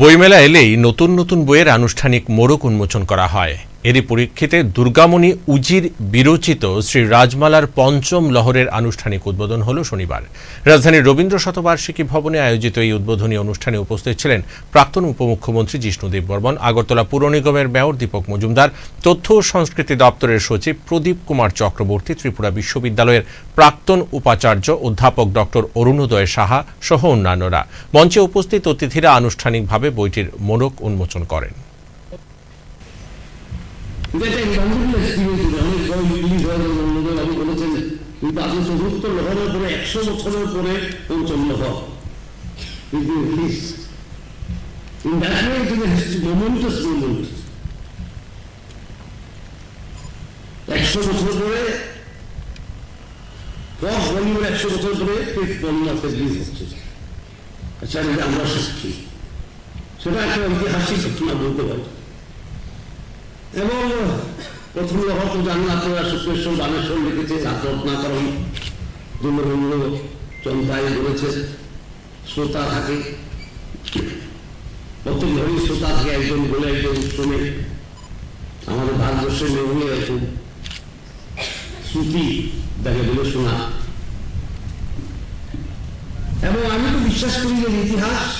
বইমেলা এলেই নতুন নতুন বইয়ের আনুষ্ঠানিক মোড়ক উন্মোচন করা হয়। এরই পরীক্ষিতে দুর্গামণি উজির বিরচিত শ্রী রাজমালার পঞ্চম লহরের আনুষ্ঠানিক উদ্বোধন হল শনিবার। রাজধানীর রবীন্দ্র শতবার্ষিকী ভবনে আয়োজিত এই উদ্বোধনী অনুষ্ঠানে উপস্থিত ছিলেন প্রাক্তন উপমুখ্যমন্ত্রী জিষ্ণুদেব বর্মন, আগরতলা পুর নিগমের মেয়র দীপক মজুমদার, তথ্য ও সংস্কৃতি দপ্তরের সচিব প্রদীপ কুমার চক্রবর্তী, ত্রিপুরা বিশ্ববিদ্যালয়ের প্রাক্তন উপাচার্য অধ্যাপক ডক্টর অরুণোদয় সাহা সহ অন্যান্যরা। মঞ্চে উপস্থিত অতিথিরা আনুষ্ঠানিকভাবে বইটির মোড়ক উন্মোচন করেন। একশো বছর পরে একশো বছর আচ্ছা আমরা সাক্ষী সেটা একটা ঐতিহাসিক ঘটনা বলতে পারি এবং প্রথম লহর তো জানেন আপনারা শুক্রেশ্বর বানেশ্বর লিখেছে রত্নাকরণ দীনবন্ধু চন্দ্রায় বলেছে শ্রোতা থাকে প্রত্যেক ঘরেই শ্রোতা থাকে একজন বলে একজন শুনে আমাদের ভারতবর্ষের মেয়ে একজন শ্রুতি দেখে বলে শোনা এবং আমি তো বিশ্বাস করি যে ইতিহাস